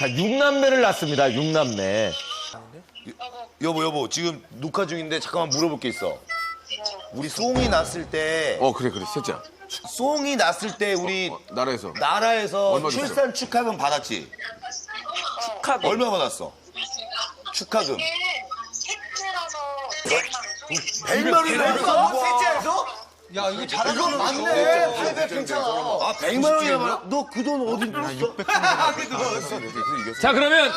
자, 6남매를 낳습니다. 6남매. 여보 여보 지금 녹화 중인데 잠깐만 물어볼 게 있어. 우리 송이 났을 때 어 그래 그래 셋째야 송이 났을 때 우리 나라에서 나라에서 얼마 줬어? 출산 축하금 받았지? 축하금 얼마 받았어? 축하금 셋째라서 100만 원이나 셋째에서? 야 이거 잘하는 맞네 800 괜찮아 아 100만 원이나 받아? 너그 돈 어디 줬어? 자, 그러면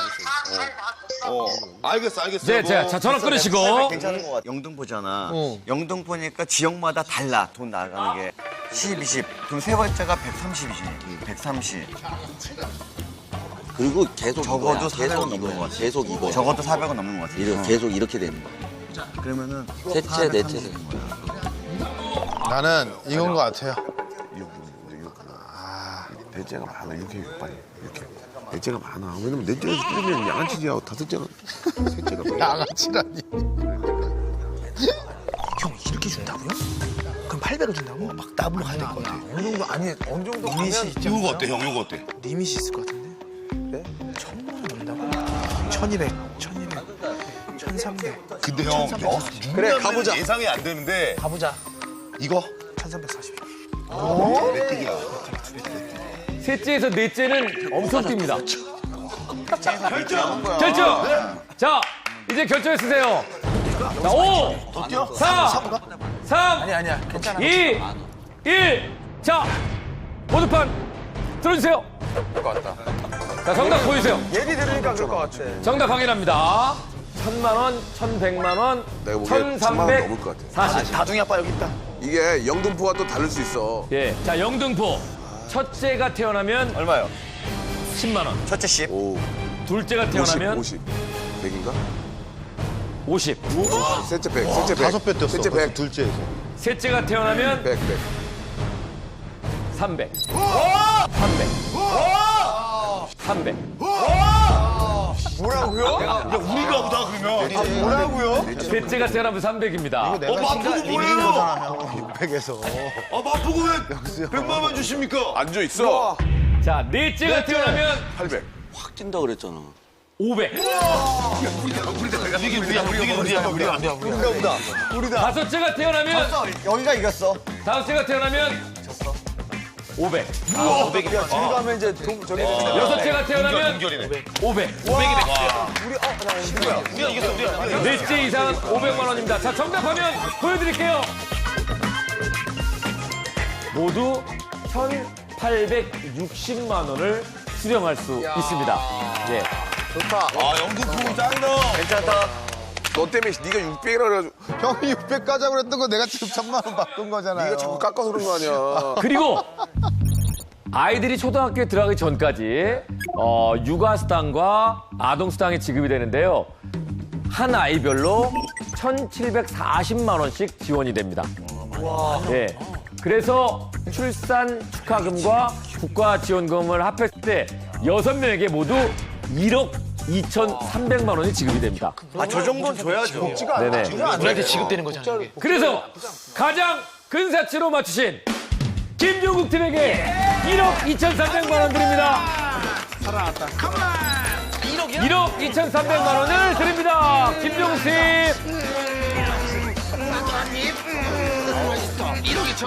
어 알겠어 알겠어. 네, 여보. 자, 자, 전화 끊으시고. 괜찮은 것 같아. 영등포잖아. 영등포니까 지역마다 달라 돈 나가는 게 10, 20. 그럼 세 번째가 130이지. 130. 그리고 계속 적어도 이거야. 400원 계속 넘는 이거야. 것 같아. 계속 이거. 적어도 400원 넘는 것 같아. 이렇게 계속 이렇게 되는 거야. 그러면은 셋째, 넷째. 430인 거야. 나는 이건 것 같아요. 넷째가 많아 이렇게 빨리 이렇게 넷째가 많아 왜냐면 넷째에서 끊으면 양아치지하고 다섯째가 셋째가 양아치라니. 형 이렇게 준다고요? 그럼 800을 준다고? 막 더블로 가야 될 것 같아 어느 정도 아니 어느 정도 리밋이 있지 이거 어때 형? 이거 어때? 리밋이 있을 것 같은데 네? 천만 원 넘는다고? 1200 1200 1300 근데 형 여, 그래 가보자. 예상이 안 되는데 가보자 이거 1340 셋째에서 넷째는 엄청 뜁니다. 결정! 결정! 자, 이제 결정해 쓰세요. 자, 5, 4, 3, 아니 아니야 괜찮아 2, 1. 자, 모두판 들어주세요. 자, 정답 보여주세요. 얘기 들으니까 그럴 것 같아 정답 확인합니다. 천만 원, 천백만 원, 내가 보기엔 천만 원 넘을 것 같아. 사십. 다중이 아빠 여기 있다 이게 영등포가 또 다를 수 있어 예. 자, 영등포. 첫째가 태어나면 얼마요? 10만 원. 첫째 10. 오 둘째가 50, 태어나면 50 100인가? 50. 셋째 100 셋째 100 다섯 배 뛰었어. 셋째 100 둘째에서. 셋째가 태어나면 100 100 300. 300. 300. 뭐라고요? 셋째가 태어나면 300입니다. 어 마포구 뭐예요? 600에서. 아 마포구 왜 100만 원 주십니까? 앉아 있어 자, 넷째가 태어나면 800 확 뛴다 그랬잖아. 500. 우리가 우리야 우리가 우리야 우리야 우리가 우리다. 다섯째가 태어나면 여기가 이겼어. 다섯째가 태어나면 500. 가면 이제 동, 저기 여섯 째가 태어나면 동결이네. 500. 500이 넷째 이상은 500만 원입니다. 자, 정답하면 보여드릴게요. 모두 1,860만 원을 수령할 수 있습니다. 예. 아 영등포 짱다. 괜찮다. 너 때문에 네가 600이라 그래가지고 형이 600 가자고 그랬던 거 내가 지금 천만 원 바꾼 거잖아요. 네가 자꾸 깎아서 그런 거 아니야 그리고 아이들이 초등학교에 들어가기 전까지 어, 육아수당과 아동수당이 지급이 되는데요. 한 아이별로 1,740만 원씩 지원이 됩니다. 예. 그래서 출산 축하금과 국가 지원금을 합했을 때 여섯 명에게 모두 1억 2,300만 원이 지급이 됩니다. 아, 저 정도는 줘야죠. 네네. 우리한테 지급되는 거잖아 이게 그래서 가장 근사치로 맞추신 김종국 팀에게 1억 2,300만 원 드립니다. 살아났다. 1억 2,300만 원을 드립니다. 김종국 팀. 1억 2천